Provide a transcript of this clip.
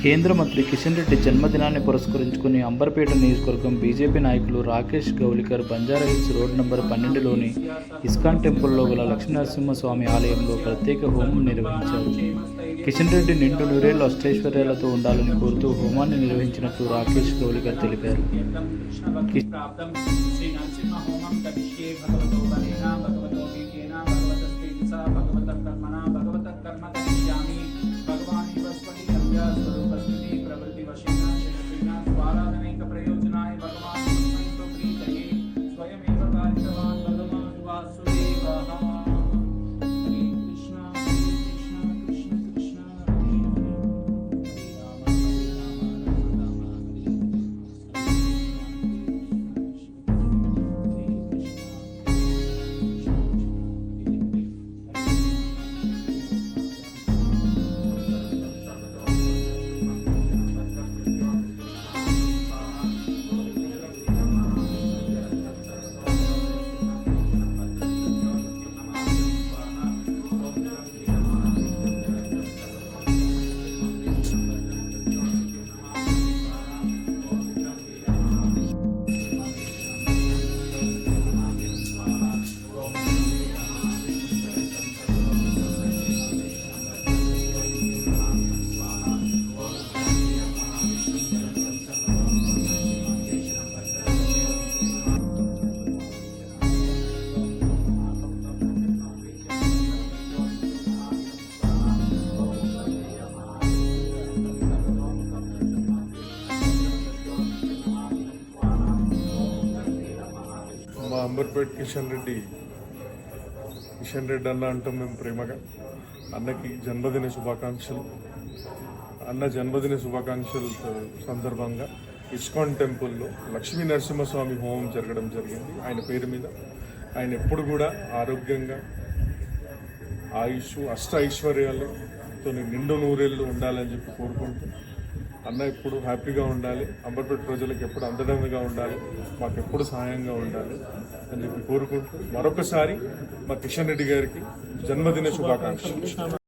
కేంద్ర మంత్రి కిషన్ రెడ్డి జన్మదినాన్ని పురస్కరించుకుని అంబర్పేట నియోజకవర్గం బీజేపీ నాయకులు రాకేష్ గౌలికర్ బంజారాహిల్స్ రోడ్ నంబర్ పన్నెండులోని ఇస్కాన్ టెంపుల్లో గల లక్ష్మీనరసింహస్వామి ఆలయంలో ప్రత్యేక హోమం నిర్వహించారు కిషన్ రెడ్డి నిండు నూరేళ్ళు అష్టైశ్వర్యాలతో ఉండాలని కోరుతూ హోమాన్ని నిర్వహించినట్లు రాకేష్ గౌలికర్ తెలిపారు Yeah. కర్మ అంబర్పేట్ కిషన్ రెడ్డి. కిషన్ రెడ్డి అన్న అంటాం మేము ప్రేమగా. అన్నకి జన్మదిన శుభాకాంక్షలు. అన్న జన్మదిన శుభాకాంక్షలు సందర్భంగా ఇస్కాన్ టెంపుల్లో లక్ష్మీ నరసింహస్వామి హోమం జరగడం జరిగింది. ఆయన పేరు మీద. ఆయన ఎప్పుడు కూడా ఆరోగ్యంగా ఆయుష్ అష్ట ఐశ్వర్యాలతో నిండు నూరేళ్ళు ఉండాలని చెప్పి కోరుకుంటూ అన్న ఎప్పుడు హ్యాపీగా ఉండాలి. అంబర్పేట ప్రజలకు ఎప్పుడు అందడంగా ఉండాలి. మాకు ఎప్పుడు సహాయంగా ఉండాలి అని చెప్పి కోరుకుంటూ మరొకసారి మా కిషన్ రెడ్డి గారికి జన్మదిన శుభాకాంక్షలు.